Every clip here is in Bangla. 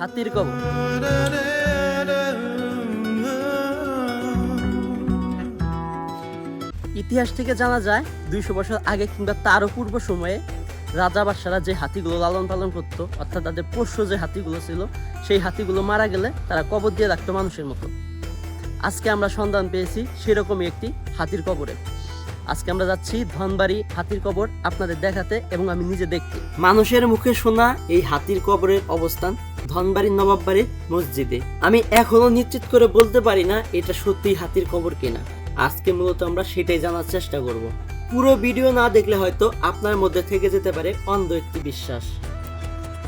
হাতির কবর। ইতিহাস থেকে জানা যায়, দুইশো বছর আগে কিংবা তারও পূর্ব সময়ে রাজা বাদশারা যে হাতিগুলো লালন পালন করতো, অর্থাৎ তাদের পোষ্য যে হাতিগুলো ছিল, সেই হাতিগুলো মারা গেলে তারা কবর দিয়ে রাখতো মানুষের মতো। আজকে আমরা সন্ধান পেয়েছি সেরকমই একটি হাতির কবরে। আজকে আমরা যাচ্ছি ধনবাড়ি হাতির কবর আপনাদের দেখাতে এবং আমি নিজে দেখতে। মানুষের মুখে শোনা এই হাতির কবরের অবস্থান ধনবাড়ির নবাববাড়ির মসজিদে। আমি এখনও নিশ্চিত করে বলতে পারি না এটা সত্যি হাতির কবর কিনা। আজকে মূলত আমরা সেটাই জানার চেষ্টা করব। পুরো ভিডিও না দেখলে হয়তো আপনার মধ্যে থেকে যেতে পারে অন্ধ একটি বিশ্বাস।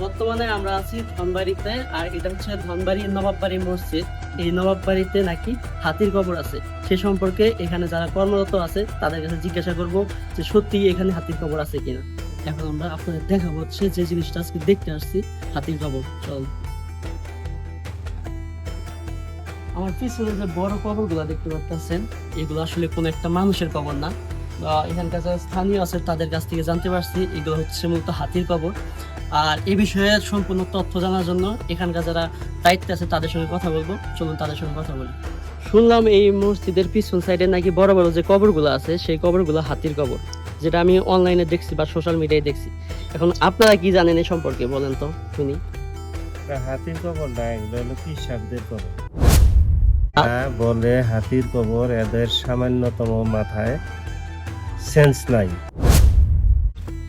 বর্তমানে আমরা আছি ধনবাড়িতে, আর এটা হচ্ছে ধনবাড়ি নবাববাড়ি মসজিদ। এই নবাববাড়িতে নাকি হাতির কবর আছে। সে সম্পর্কে এখানে যারা কর্মরত আছে, তাদের কাছে জিজ্ঞাসা করব যে সত্যি এখানে হাতির কবর আছে কিনা। এখন আমরা আপনাদের দেখাবো হচ্ছে যে জিনিসটা আজকে দেখতে আসছি। হাতির কবর, চল। আমার পিছনে যে বড় কবরগুলো দেখতে পাচ্ছেন এগুলো আসলে কোনো একটা মানুষের কবর না। এখানকার যারা স্থানীয় আছে, তাদের কাছ থেকে জানতে পারছি, এগুলো হচ্ছে মূলত হাতির কবর। আর এই বিষয়ে সম্পূর্ণ তথ্য জানার জন্য এখানকার যারা দায়িত্বে আছে, তাদের সঙ্গে কথা বলব। চলুন তাদের সঙ্গে কথা বলি। শুনলাম এই মসজিদের পিছন সাইডে নাকি বড় বড় যে কবরগুলো আছে, সেই কবরগুলো হাতির কবর। যেটা আমি অনলাইনে দেখছি বা সোশ্যাল মিডিয়ায় দেখছি। এখন আপনারা কি জানেন এই সম্পর্কে বলেন তো শুনি। হাতির কবর না এগুলো হলো কৃষকদের কবর। হ্যাঁ, বলে হাতির কবর এদের সামান্যতম মাথায় সেন্স নাই।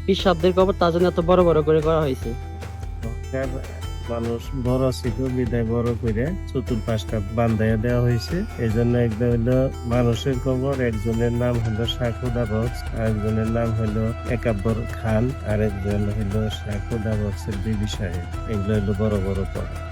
পীর শব্দের কবর তার জন্য এত বড় বড় করে করা হয়েছে। তখনকার মানুষ বড় ছিল, বিদায় বড় করে চতুর্পাশটা বান্ধাইয়া দেওয়া হয়েছে। এই জন্য একদম হইল মানুষের কবর, একজনের নাম হলো শাকুদা বক্স, আরেকজনের নাম হলো একাব্বর খান, আরেকজন হইল শাকুদা বক্সের বিবি সাহেব। এগুলো হইল বড় বড় কবর